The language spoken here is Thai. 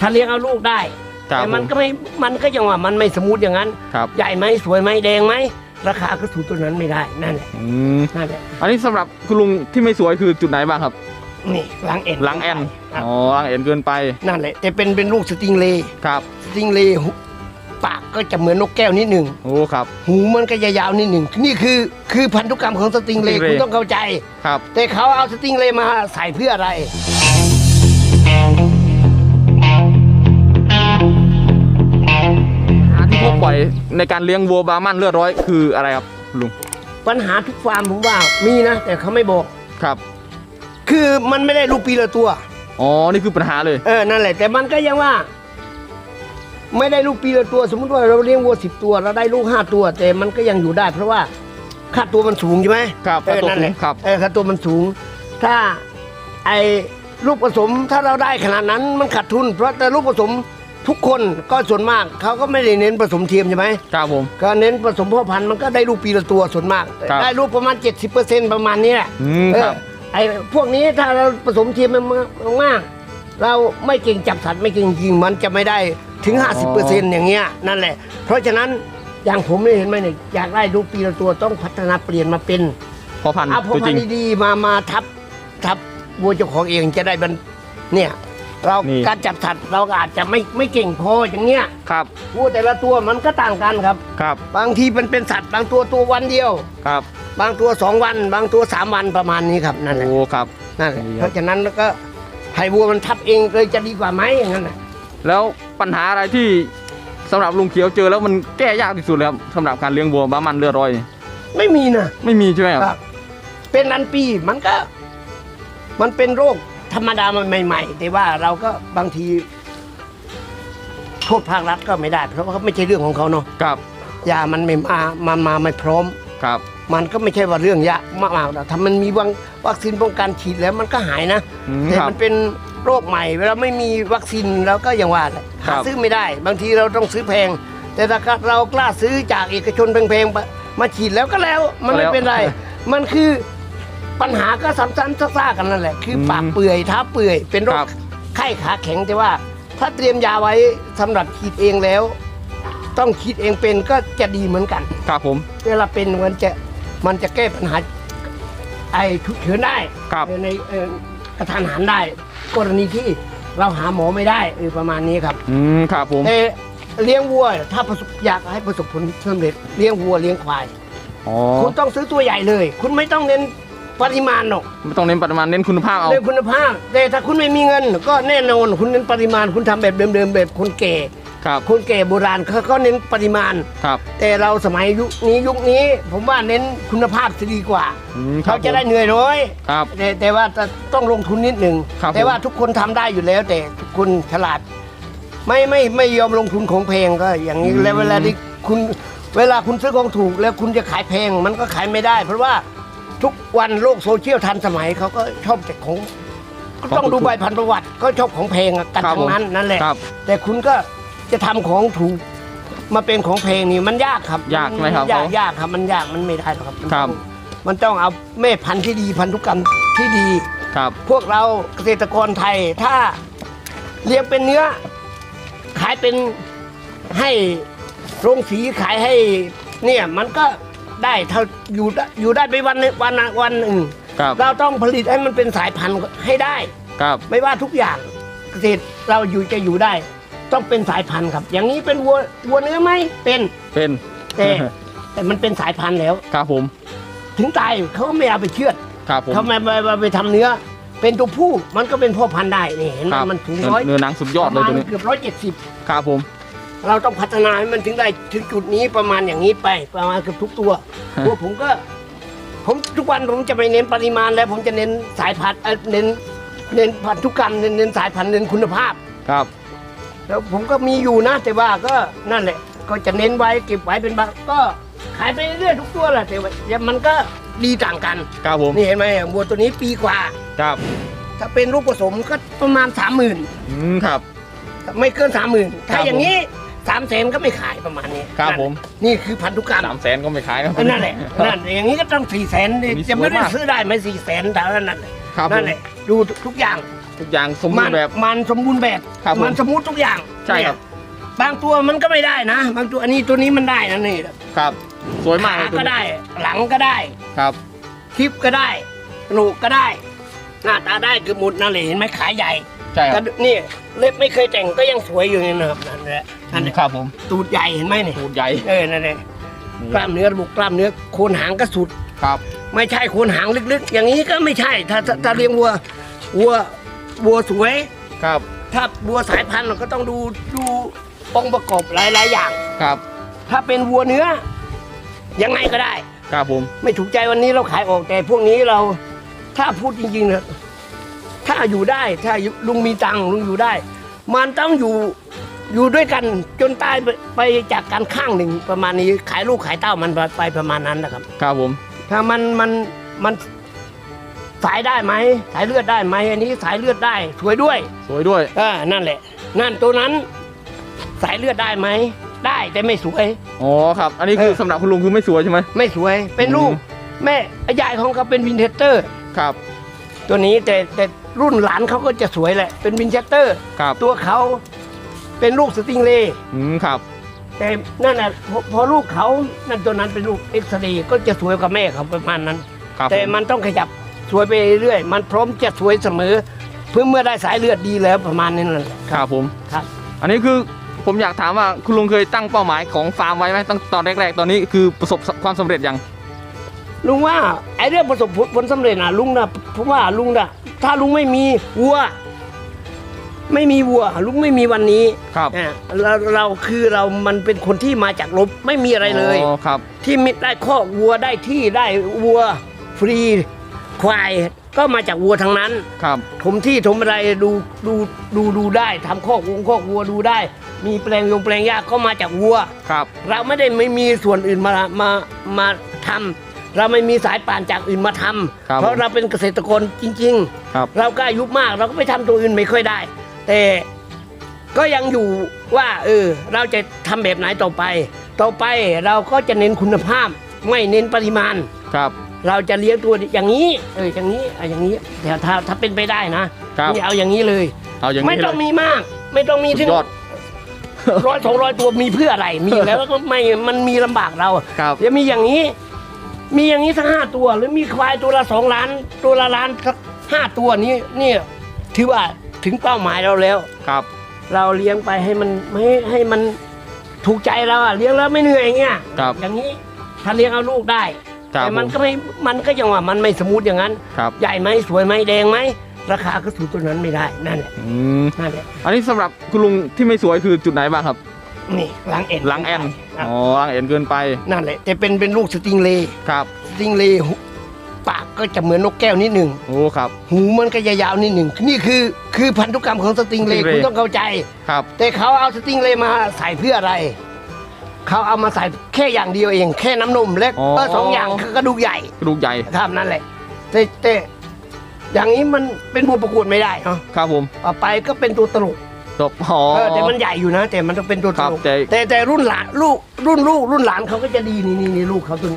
ถ้าเลี้ยงเอาลูกได้ ครับแต่มันผมก็ไม่ มันก็ยังว่ามันไม่สมูทอย่างนั้น ครับ ใหญ่ไหมสวยไหมแดงไหมราคาก็ถูกตัวนั้นไม่ได้นั่นแหละอืมนั่นแหละอันนี้สำหรับคุณลุงที่ไม่สวยคือจุดไหนบ้างครับ นี่หลังเอ็นหลังแอนครับอ๋อหลังแอนเกินไปนั่นแหละแต่เป็นเป็นลูกสติงเลย์ครับสติงเลย์หูปากก็จะเหมือนนกแก้วนิดหนึ่งโอ้ครับ หูมันก็ยาวๆนิดหนึ่งนี่คือคือพันธุกรรมของสติงเลย์สติงเลย์ คุณต้องเข้าใจ ครับ แต่เขาเอาสติงเลย์มาใส่เพื่ออะไร บบ่อยในการเลี้ยงวัวบาร์มันเลือดร้อยคืออะไรครับคุณลุงปัญหาทุกฟาร์มผมว่ามีนะ แต่เขาไม่บอกครับ คือมันไม่ได้ลูกปีละตัว อ๋อนี่คือปัญหาเลย เออนั่นแหละ แต่มันก็ยังว่า ไม่ได้ลูกปีละตัว สมมติว่าเราเลี้ยงวัวสิบตัวเราได้ลูกห้าตัว แต่มันก็ยังอยู่ได้ เพราะว่าค่าตัวมันสูงใช่ไหมครับเออค่าตัวนั่นแหละสูงครับ เออค่าตัวมันสูง ถ้าไอ้ลูกผสมถ้าเราได้ขนาดนั้นมันขาดทุน เพราะแต่ลูกผสม ทุกคนก็ส่วนมากเขาก็ไม่ได้เน้นผสมเทียมใช่ไหมครับผม ก็เน้นผสมพ่อพันธุ์มันก็ได้ลูกปีละตัวส่วนมาก ครับได้ลูกประมาณ 70%ประมาณนี้แหละอืมเอคอรับ ไอ้พวกนี้ถ้าเราผสมเทียมมันมากๆเราไม่เก่งจับสัตว์ไม่เก่งจริงมันจะไม่ได้ถึง 50%อย่างเงี้ยนั่นแหละ เพราะฉะนั้นอย่างผมเนี่ยเห็นไหมเนี่ยอยากได้ลูกปีละตัวต้องพัฒนาเปลี่ยนมาเป็น พอพันธุ์เอาพอตัวจพัรินง ธุ์ดีๆมามาทับทับวัวเจ้าของเองจะได้บันเนี่ย เรานนี่การจับสัตว์เราก็อาจจะไม่ไม่เก่งพออย่างเงี้ยครับวัวแต่ละตัวมันก็ต่างกันครับ ครับ บางทีมันเป็นสัตว์บางตัวตัววันเดียว ครับ บางตัวสองวัน บางตัวสามวันประมาณนี้ครับนั่นแหละโอ้ครับนั่นแหละดีครับเพราะฉะนั้นแล้วก็ให้วัวมันทับเองเลยจะดีกว่าไหมอย่างนั้นน่ะแล้วปัญหาอะไรที่สำหรับลุงเขียวเจอแล้วมันแก้ยากที่สุดเลยครับสำหรับการเลี้ยงวัวบาร์มันเลือดร้อย ไม่มีนะไม่มีใช่ไหมครับครับเป็นนันปีมันก็ มันเป็นโรค ธรรมดามันใหม่ ๆ แต่ว่าเราก็บางที โทษภาครัฐก็ไม่ได้ เพราะว่าเขาไม่ใช่เรื่องของเขาเนาะครับยามันไม่มามามาไม่พร้อม ครับ มันก็ไม่ใช่ว่าเรื่องยากมากๆนะถ้ามันมีวังวัคซีนป้องกันฉีดแล้วมันก็หายนะอืมแต่ครับมันเป็นโรคใหม่ เวลาไม่มีวัคซีนเราก็อย่างว่าแหละครัหาบ ซื้อไม่ได้ บางทีเราต้องซื้อแพง แต่ถ้าเรากล้าซื้อจากเอกชนแพงๆมาฉีดแล้วก็แล้ว มันไม่เป็นไร มันคือ ปัญหาก็ซ้ำๆซากๆกันนั่นแหละ คืออมปากเปื่อยเท้าเปื่อย เป็นโรครัคบไข้ขาแข็งแต่ว่า ถ้าเตรียมยาไว้สำหรับฉีดเองแล้ว ต้องฉีดเองเป็นก็จะดีเหมือนกัน ครับผม เวลาเป็นมันจะมันจะแก้ปัญหาไอ้ฉุกเฉินได้ครับ เออในเอ่อกระทันหันได้ กรณีที่เราหาหมอไม่ได้เออประมาณนี้ครับอืมครับผม แต่เลี้ยงวัวถ้าประสบอยากให้ประสบผลสำเร็จเลี้ยงวัวเลี้ยงควาย อ๋อ คุณต้องซื้อตัวใหญ่เลย คุณไม่ต้องเน้น ปริมาณหรอกไม่ต้องเน้นปริมาณเน้นคุณภาพเอาเน้นคุณภาพ แต่ถ้าคุณไม่มีเงิน ก็แน่นอนคุณเน้นปริมาณคุณทำแบบเดิมๆแบบคนแก่ครับ คนแก่โบราณเขาก็เน้นปริมาณ ครับแต่เราสมัยยุคนี้ยุคนี้ ผมว่าเน้นคุณภาพจะดีกว่าอืมครัเขาบจะได้เหนื่อยน้อย ครับ แต่แต่ว่าจะต้องลงทุนนิดหนึ่งครับแต่ว่าทุกคนทำได้อยู่แล้ว แต่ทุกคนฉลาด ไม่ไม่ไม่ยอมลงทุนของแพงก็อย่างนี้อืมแล้วเวลาที่คุณเวลาคุณซื้อของถูกแล้วคุณจะขายแพง มันก็ขายไม่ได้ เพราะว่า ทุกวันโลกโซเชียลทันสมัยเขาก็ชอบแต่ของก็ต้องดูใบพันประวัติก็ชอบของแพงกันครับทั้งนั้นนั่นแหละ ครับ แต่คุณก็จะทำของถูกมาเป็นของแพงนี่มันยากครับยากไหมครับยากยากครับมันยากมันไม่ได้หรอกครับมันครับต้องมันต้องเอาแม่พันธุ์ที่ดีพันธุกรรมที่ดีครับ พวกเราเกษตรกรไทยถ้าเลี้ยงเป็นเนื้อ ขายเป็นให้โรงสีขายให้เนี่ยมันก็ ได้เท่าอยู่ได้อยู่ได้ไปวันหนึ่งวันละวันหนึ่งครับเราต้องผลิตให้มันเป็นสายพันธุ์ให้ได้ ครับ ไม่ว่าทุกอย่างเกษตรเราอยู่จะอยู่ได้ ต้องเป็นสายพันธุ์ครับ อย่างนี้เป็นวัววัวเนื้อไหมเป็นเป็นแต่แต่มันเป็นสายพันธุ์แล้ว ครับผมถึงตายเขาก็ไม่เอาไปเชือดครับผม เขาไม่ไปไปไปทำเนื้อ เป็นตัวผู้มันก็เป็นพ่อพันธุ์ได้นี่เห็นไหมครับมันถึงเนื้อร้อยเนื้อหนังสุดยอดเลยตัวนี้เกือบร้อยเจ็ดสิบ ครับผม เราต้องพัฒนาให้มันถึงได้ถึงจุดนี้ประมาณอย่างนี้ไปประมาณเกือบทุกตัวฮะพวกผมก็ ผมทุกวันผมจะไปเน้นปริมาณแล้วผมจะเน้นสายพันธุ์เอ่อเน้นเน้นพันธุกรรมเน้นเน้นสายพันธุ์เน้นคุณภาพ ครับ แล้วผมก็มีอยู่นะ แต่ว่าก็นั่นแหละ ก็จะเน้นไว้เก็บไว้เป็นบางก็ขายไปเรื่อยๆทุกตัวแหละแต่ว่ามันก็ดีต่างกัน ครับผม นี่เห็นไหมวัวตัวนี้ปีกว่า ครับ ถ้าเป็นลูกผสมก็ประมาณสามหมื่นอืมครับ ไม่เกินสามหมื่นครัถ้าบอย่างนี้ สามแสนก็ไม่ขายประมาณนี้ครับผม นี่คือพันธุกรรมสามแสนก็ไม่ขายครับนั่นแหละนั่นอย่างนี้ก็ต้องสี่แสนมีสวยจะไม่ได้มากซื้อได้ไหมสี่แสนเท่านั้นแหละครับผมนั่นแหละดูทุกอย่างทุกอย่างสมบูมัรณ์แบบมันสมบูรณ์แบบครับผมมันสมบูรณ์ทุกอย่างใช่ครับเนี่ยบางตัวมันก็ไม่ได้นะ บางตัวอันนี้ตัวนี้มันได้นะนี่ครับ สวยมากขาเลยตัวก็นี้ได้ หลังก็ได้ครับคลิปก็ได้กระดูกก็ได้ หน้าตาได้คือหมดนั่นเลยเห็นไหมขาใหญ่ ใช่คกรัระบดูนี่เล็บไม่เคยแต่งก็ยังสวยอยู่นี่นะครับนั่นแหละนั่นแหละครับผมตูดใหญ่เห็นไหมนี่ตูดใหญ่เออ นั่นแหละกล้ามเนื้อระบบกล้ามเนื้อโคนหางก็สุด ครับ ไม่ใช่โคนหางลึกๆ อย่างนี้ก็ไม่ใช่ ถ้าถ้าถ้าเลี้ยงวัว วัว วัวสวย ครับถ้าวัวสายพันธุ์เราก็ต้องดูดูองค์ประกอบหลายๆอย่าง ครับถ้าเป็นวัวเนื้อ ยังไงก็ได้ ครับผมไม่ถูกใจวันนี้เราขายออกแต่พวกนี้เราถ้าพูดจริงๆนะ ถ้าอยู่ได้ถ้าลุงมีตังค์ลุงอยู่ได้ มันต้องอยู่อยู่ด้วยกันจนตายไปไปจากกันข้างหนึ่งประมาณนี้ขายลูกขายเต้ามันไปประมาณนั้นนะครับ ครับผม ถ้ามันมันมันสายได้ไหมสายเลือดได้ไหมอันนี้สายเลือดได้ สวยด้วยสวยด้วยเออนั่นแหละ นั่นตัวนั้น สายเลือดได้ไหมได้แต่ไม่สวย อ๋อครับ อันนี้คือเออ สำหรับคุณลุงคือไม่สวยใช่ไหม ไม่สวยเป็นลูก อืม แม่ยายของเขาเป็นวินเทสเตอร์ ครับ ตัวนี้แต่แต่รุ่นหลานเขาก็จะสวยแหละ เป็นวินเชสเตอร์ ครับตัวเขาเป็นลูกสติงเลย์อืมครับ แต่นั่นน่ะพอพอลูกเขานั่นตัวนั้นเป็นลูกเอ็กซ์เรย์ก็จะสวยกว่าแม่เขาประมาณนั้น ครับแต่ผมมันต้องขยับสวยไปเรื่อยๆมันพร้อมจะสวยเสมอ เพื่อเมื่อได้สายเลือดดีแล้วประมาณนี้นั่นแหละครับผม ครับ อันนี้คือผมอยากถามว่าคุณลุงเคยตั้งเป้าหมายของฟาร์มไว้ไหมตั้งตอนแรก ๆ ตอนนี้คือประสบความสำเร็จยัง ลุงว่าไอ้เรื่องประสบผลสำเร็จนะลุงนะเพราะว่าลุงนะถ้าลุงไม่มีวัว ไม่มีวัว ลุงไม่มีวันนี้ครับอะเราเราคือเรามันเป็นคนที่มาจากลบไม่มีอะไรเลยอ๋อครับ ที่มิได้ข้อกวัวได้ที่ได้วัวฟรีควายก็มาจากวัวทั้งนั้น ครับ ถมที่ถมอะไรดูดูดูดูได้ทำข้อกวงข้อกวัวดูได้ มีแปลงยงแปลงหญ้าก็มาจากวัว ครับ เราไม่ได้ไม่มีส่วนอื่นมามามาทำ เราไม่มีสายป่านจากอื่นมาทำครับเพราะเราเป็นเกษตรกรจริง ครับ ๆ เราก็อายุมากเราก็ไปทำตัวอื่นไม่ค่อยได้ แต่ก็ยังอยู่ว่าเออเราจะทำแบบไหนต่อไป ต่อไปเราก็จะเน้นคุณภาพ ไม่เน้นปริมาณ ครับ เราจะเลี้ยงตัวอย่างนี้ เอออย่างนี้อะอย่างนี้แต่ถ้าถ้าเป็นไปได้นะครับ นี่เอาอย่างนี้เลย เอาอย่างไม่นี้ต้องเลยมีมาก ไม่ต้องมีสุถึดงยอด ร้อยสองร้อยตัวมีเพื่ออะไร มีอยู่แล้วก็ไม่มันมีลำบากเราครับ จะมีอย่างนี้ มีอย่างนี้สักห้าตัว หรือมีควายตัวละสองล้าน ตัวละล้านสักห้าตัวนี้นี่ถือว่าถึงเป้าหมายเราแล้ว ครับ เราเลี้ยงไปให้มันไม่ให้มันถูกใจเราอะเลี้ยงแล้วไม่เหนื่อยอย่างเงี้ยครับอย่างนี้ถ้าเลี้ยงเอาลูกได้ครับแต่มันผมก็ไม่มันก็ยังว่ามันไม่สมูทอย่างนั้น ครับใหญ่ไหมสวยไหมแดงไหมราคาก็สูงตัวนั้นไม่ได้นั่นแหละอืมนั่นแหละอันนี้สำหรับคุณลุงที่ไม่สวยคือจุดไหนบ้างครับ นี่หลังเอ็นหลังแอนครับอ๋อหลังแอนเกินไปนั่นแหละแต่เป็นเป็นลูกสติงเลย์ครับสติงเลย์หูปากก็จะเหมือนนกแก้วนิดหนึ่งโอ้ครับ หูมันก็ยาวๆนิดหนึ่งนี่คือคือพันธุกรรมของสติงเลย์สติงเลย์ คุณต้องเข้าใจ ครับแต่เขาเอาสติงเลย์มาใส่เพื่ออะไร เขาเอามาใส่แค่อย่างเดียวเอง แค่น้ำนมเล็กอ๋อก็สองอย่างคือกระดูกใหญ่ กระดูกใหญ่ครับนั่นแหละแต่แต่อย่างนี้มันเป็นผู้ประกวดไม่ได้เนาะครับผม ต่อไปก็เป็นตัวตลก จบอ๋อเออแต่มันใหญ่อยู่นะ แต่มันต้องเป็นตัวตครับลกแต่ แต่แต่รุ่นหลานลูกรุ่นลูกรุ่นหลานเขาก็จะดีนี่นี่นี่ลูกเขาตัว